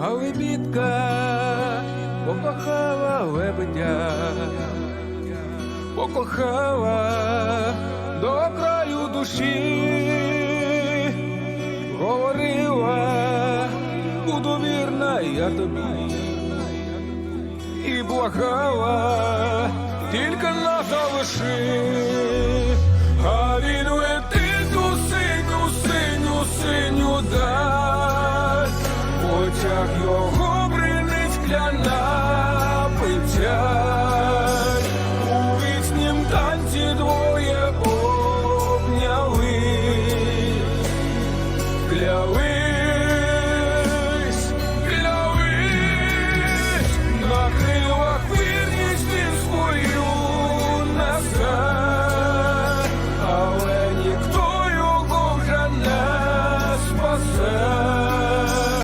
а лебідка покохала лебедя, покохала до краю душі, говорила, буду вірна я тобі, і благала, тільки нас залиши, потяг його бринив кляна пиття, у віснім танці двоє обняли, кляли.